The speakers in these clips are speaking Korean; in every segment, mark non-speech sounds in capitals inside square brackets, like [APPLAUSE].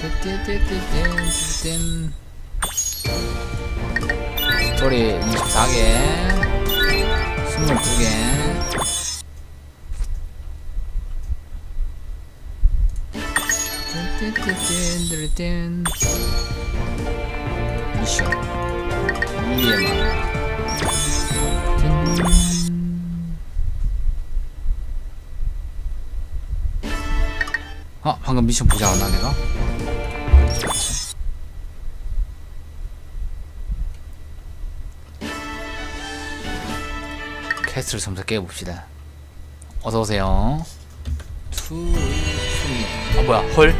띠띠띠띠띠띠. 스토리 24개 22개 띠띠띠띠띠띠. 미션 위에만 아 방금 미션 보지 않았나 내가? 캐스트를 점차 깨봅시다. 어서 오세요. 투... 투... 아 뭐야 헐?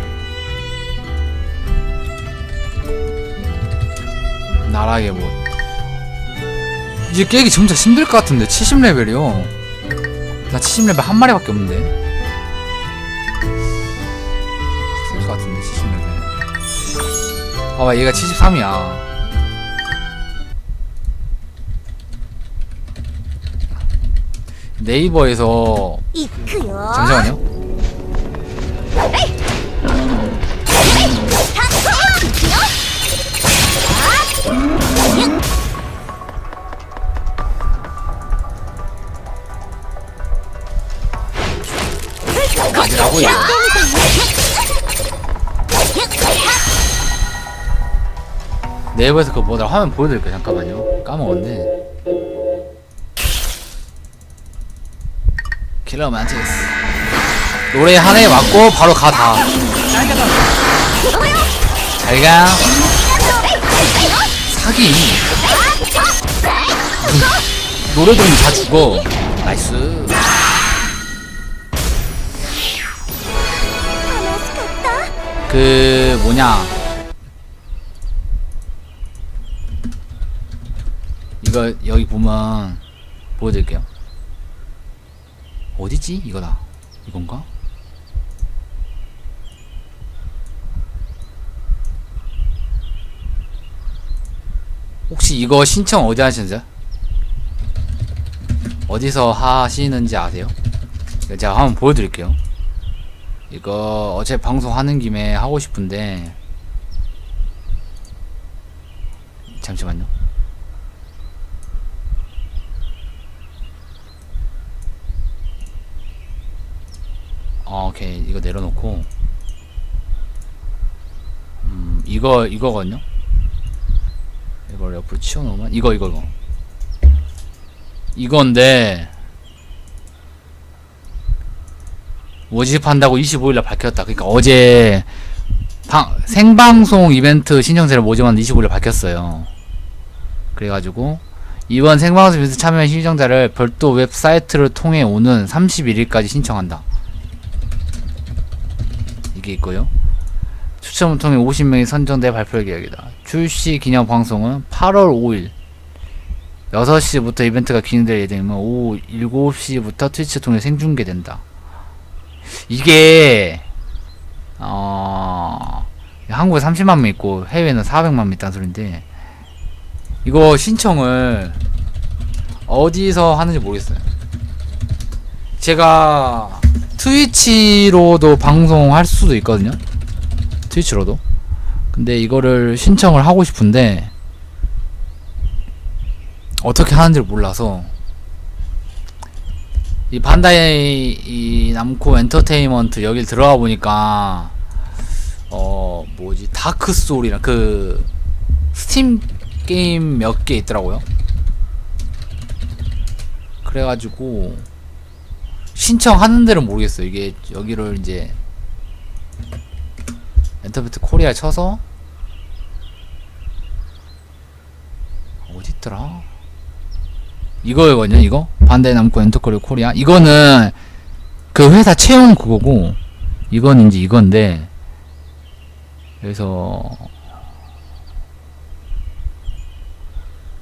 나락의 못 이제 깨기 점차 힘들 것 같은데 70레벨이요. 나 70레벨 한 마리밖에 없는데. 쓸것 같은데 70레벨. 봐봐 얘가 73이야 네이버에서 잠시만요. 네이버에서 그거 뭐더라? 화면 보여드릴게요. 잠깐만요. 까먹었네. 킬러 만체스 노래 한 해 맞고 바로 가다. 잘가. 사기. 노래 들으면 다 죽어 나이스. 그 뭐냐. 이거 여기 보면 보여드릴게요. 어디지? 이거다. 이건가? 혹시 이거 신청 어디 하시는지? 어디서 하시는지 아세요? 제가 한번 보여드릴게요. 이거 어제 방송하는 김에 하고 싶은데 잠시만요. 어, 오케이 이거 내려놓고 음 이거 이거거든요. 이걸 옆으로 치워놓으면 이거 이거 이거 이건데 모집한다고 25일날 밝혔다. 그러니까 어제 방, 생방송 이벤트 신청자를 모집하는데 25일날 밝혔어요. 그래가지고 이번 생방송 이벤트 참여한 신청자를 별도 웹사이트를 통해 오는 31일까지 신청한다. 이게 있고요. 추첨을 통해 50명이 선정돼 발표 계획이다. 출시 기념 방송은 8월 5일 6시부터 이벤트가 진행될 예정이면 오후 7시부터 트위치 통해 생중계된다. 이게 어 한국에 30만 명 있고 해외는 400만 명 있다는 소린데 이거 신청을 어디서 하는지 모르겠어요. 제가 트위치로도 방송할 수도 있거든요. 트위치로도. 근데 이거를 신청을 하고 싶은데 어떻게 하는지를 몰라서 이 반다이 이 남코 엔터테인먼트 여길 들어가 보니까 어 뭐지 다크 소울이랑 그 스팀 게임 몇 개 있더라고요. 그래가지고 신청하는 데는 모르겠어요. 이게 여기를 이제 엔터테인먼트 코리아 쳐서 어디 있더라? 이거거든요, 이거? 반대 남고 엔터코리 코리아. 이거는 그 회사 채용 그거고, 이건 이제 이건데, 그래서,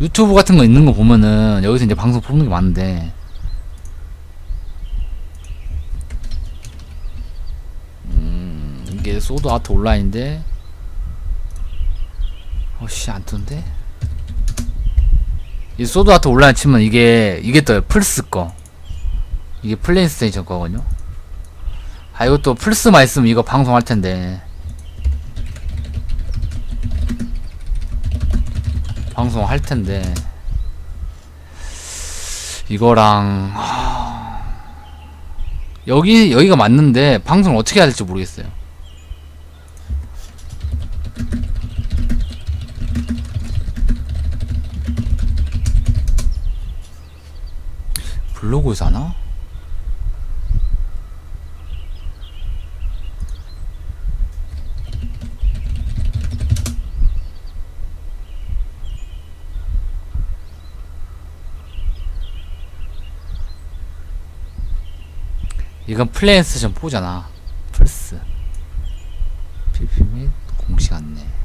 유튜브 같은 거 있는 거 보면은, 여기서 이제 방송 뽑는 게 많은데, 이게 소드 아트 온라인인데? 어씨 안 뜬데? 이 소드 아트 온라인 치면 이게 이게 떠요 플스 거. 이게 플레이스테이션 거거든요. 아 이거 또 플스만 있으면 이거 방송할 텐데. 방송할 텐데. 이거랑 여기 여기가 맞는데 방송을 어떻게 해야 될지 모르겠어요. 블로그에서 하나? 이건 플레이스테이션 4잖아. 플스. PP 및 공식 안내.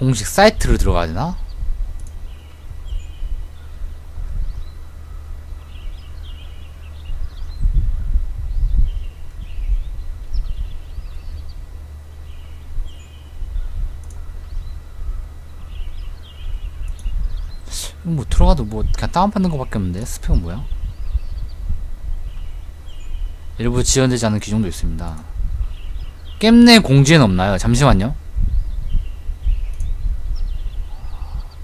공식 사이트로 들어가야 되나? 뭐 들어가도 뭐 그냥 다운받는 거밖에 없는데 스펙은 뭐야? 일부 지원되지 않은 기종도 있습니다. 게임 내 공지에는 없나요? 잠시만요.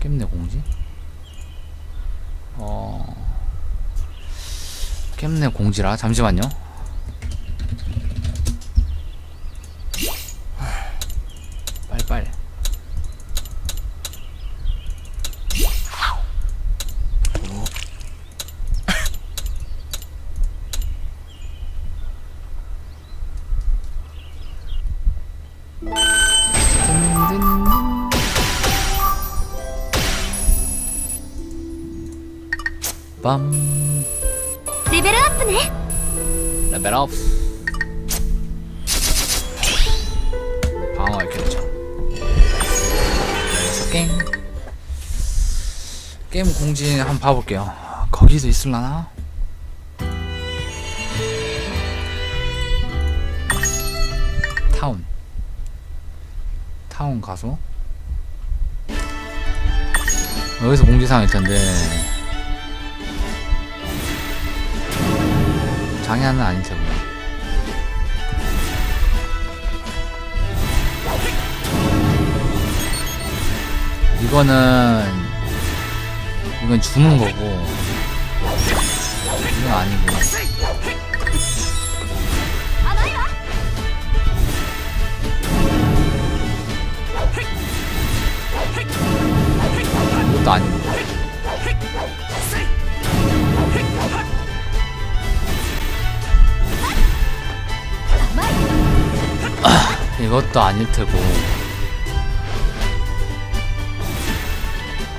게임 내 공지? 어... 게임 내 공지라 잠시만요. 빰. 레벨 업 방어 되죠 그래서 게임. 게임 공지 한번 봐볼게요. 거기도 있을라나? 타운. 타운 가서. 여기서 공지사항일 텐데 아닌 테고요. 이거는 이건 주는 거고. 이건 아니고. 이것도 아니고 이것도 아닐 테고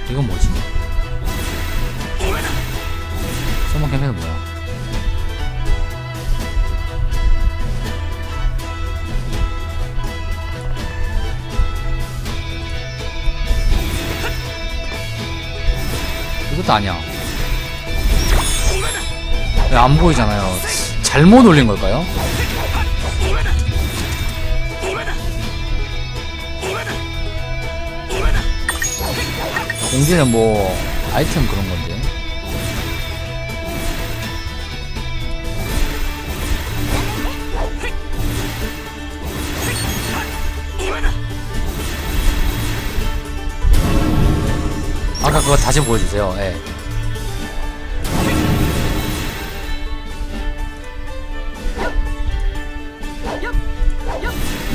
이건 뭐지? 소문 캠페인 뭐야? 이것도 아니야. 왜안 보이잖아요. 잘못 올린 걸까요? 공지는 뭐 아이템 그런 건데. 아까 그거 다시 보여주세요. 예.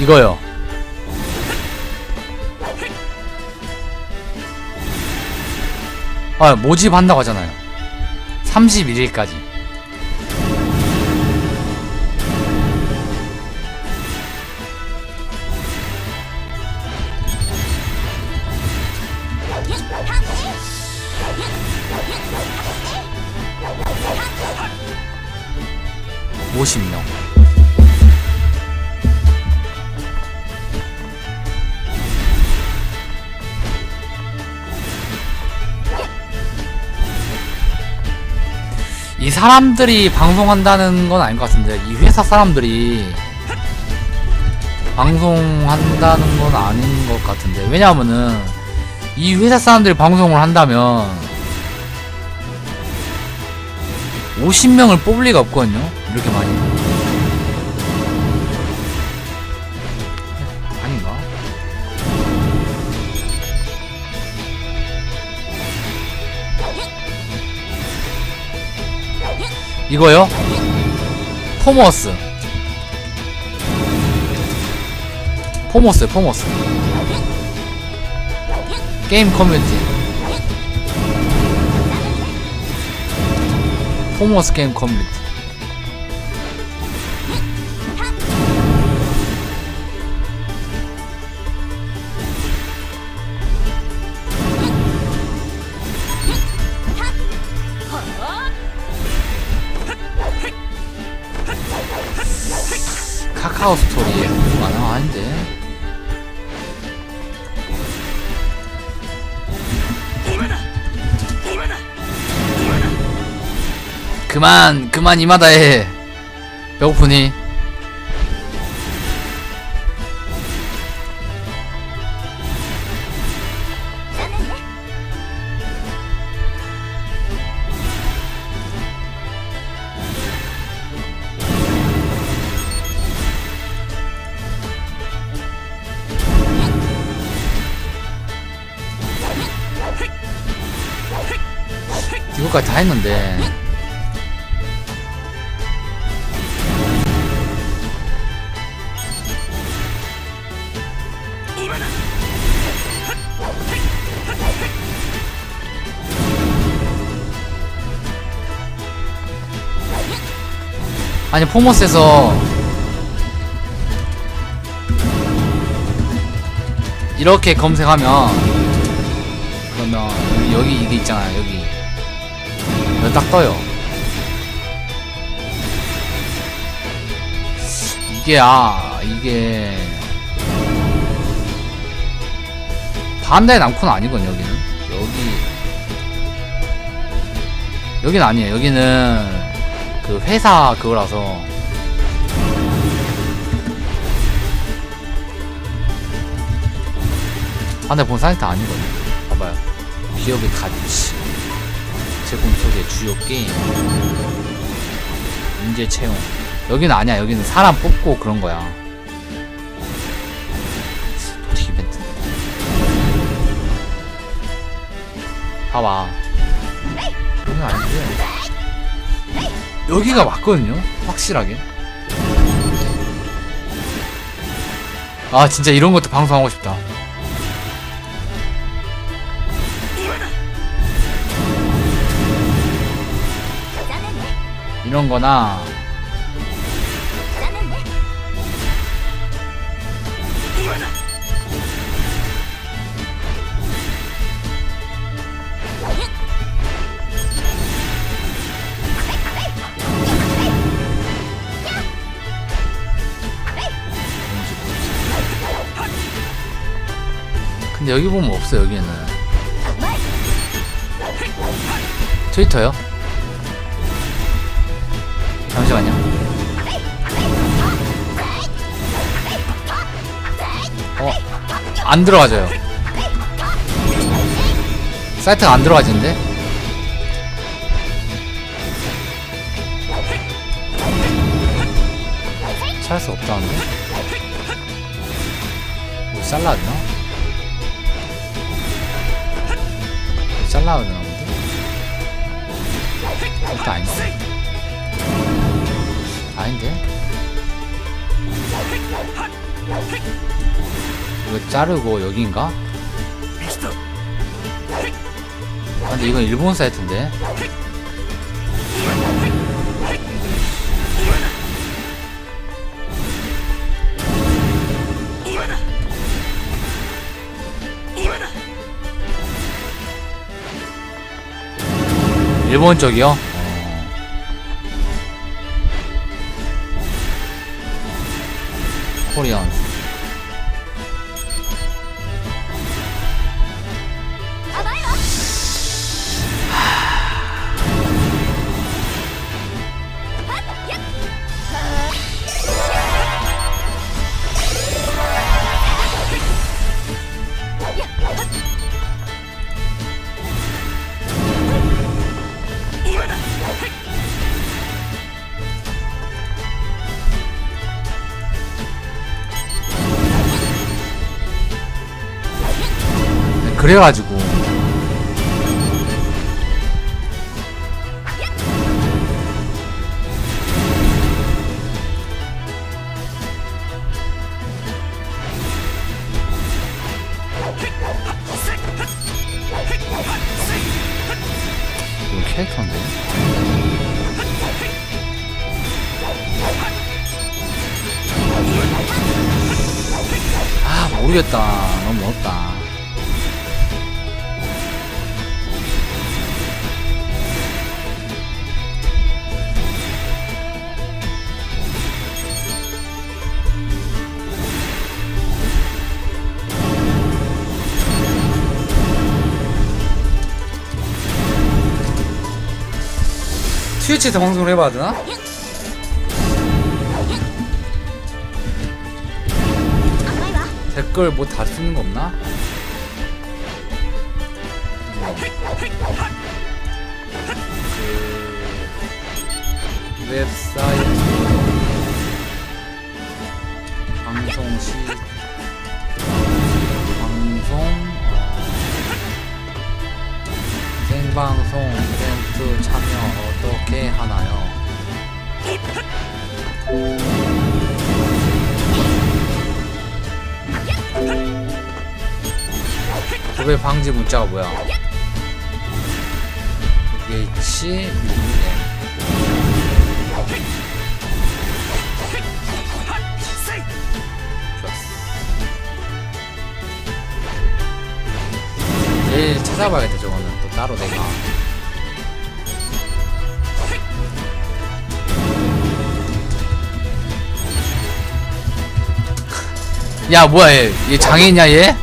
이거요. 아, 모집한다고 하잖아요. 31일까지. 이 사람들이 방송한다는 건 아닌 것 같은데 이 회사 사람들이 방송한다는 건 아닌 것 같은데. 왜냐하면은 이 회사 사람들이 방송을 한다면 50명을 뽑을 리가 없거든요? 이렇게 많이. 이거요? 포머스. 포머스요, 포머스. 게임 커뮤니티. 포머스 게임 커뮤니티. 카카오 스토리에. 많아 아닌데. 그만 그만 이마다 해 배고프니 이거까지 다 했는데. 아니 포머스에서 이렇게 검색하면 그러면 여기, 이게 있잖아요 여기 여기 딱 떠요. 이게 아 이게. 반다의 남코는 아니거든요 여기는. 여기. 여긴 아니에요. 여기는 그 회사 그거라서. 반대 본 사이트 아니거든요. 봐봐요. 기업의 가 치 제품 소개 주요 게임. 인재 채용. 여기는 아니야. 여기는 사람 뽑고 그런 거야. 도티 이벤트. 봐봐. 여기는 아닌데. 여기가 맞거든요? 확실하게. 아 진짜 이런 것도 방송하고 싶다 이런 거나 근데 여기 보면 없어 여기는 트위터요? 잠시만요 어? 안 들어가져요 사이트가 안 들어가지는데? 찾을 수 없다는데? 뭐 잘라왔나? 뭐 잘라왔나 본데? 일단 아닌데? 아닌데? 이거 자르고 여기인가? 아, 근데 이건 일본 사이트인데? 일본 쪽이요? 코리안 그래가지고. 이거 캐릭터인데? 아 모르겠다. 너무 어렵다 트위치에서 방송을 해봐야 되나? 댓글 뭐 다 쓰는 거 없나? 그 웹사이트 방송 시 생방송 이벤트 참여 어떻게 하나요? 도배 방지 문자가 뭐야? H U N 좋았어. 내일 저거는 또 따로 내가 야 뭐야 얘, 얘 장애인이야 얘?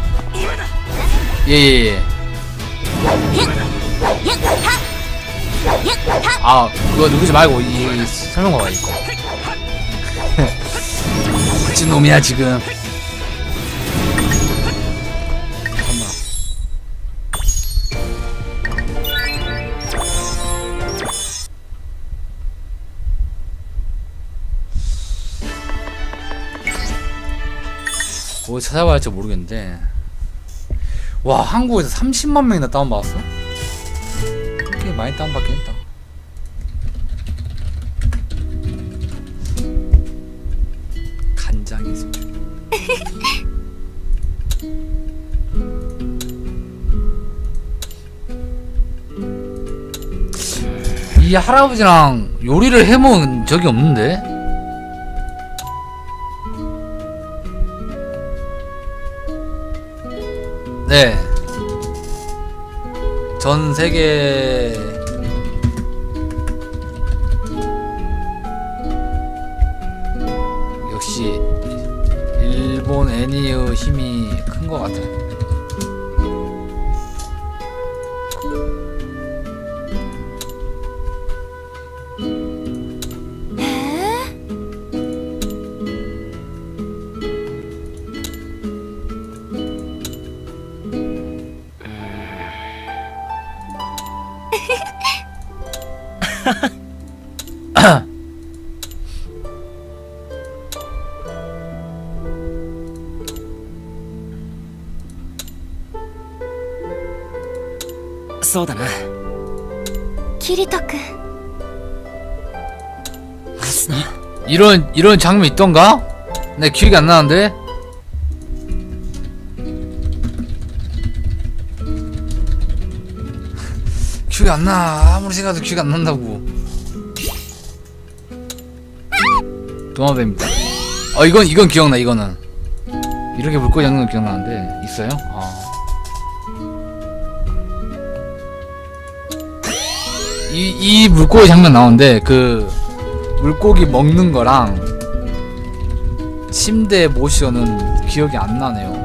예예 예 아 그거 누구지 말고 이, 이 설명 봐봐 이거 미친 놈이야 지금 뭐 찾아봐야 할지 모르겠는데 와 한국에서 30만 명이나 다운받았어? 꽤 많이 다운받긴 했다 간장이 소 [LAUGHS] 이 할아버지랑 요리를 해먹은 적이 없는데? 네. 전 세계 역시 일본 애니의 힘이 큰 것 같아. 아, 이런 이런 장면 있던가? 내 기억이 안 나는데. [LAUGHS] 기억이 안 나. 아무리 생각해도 기억이 안 난다고. 도마뱀입니다. 어 이건 이건 기억나 이거는. 이렇게 물고기 잡는 건 기억나는데 있어요? 아. 이, 이 물고기 장면 나오는데 그 물고기 먹는 거랑 침대 모션은 기억이 안 나네요.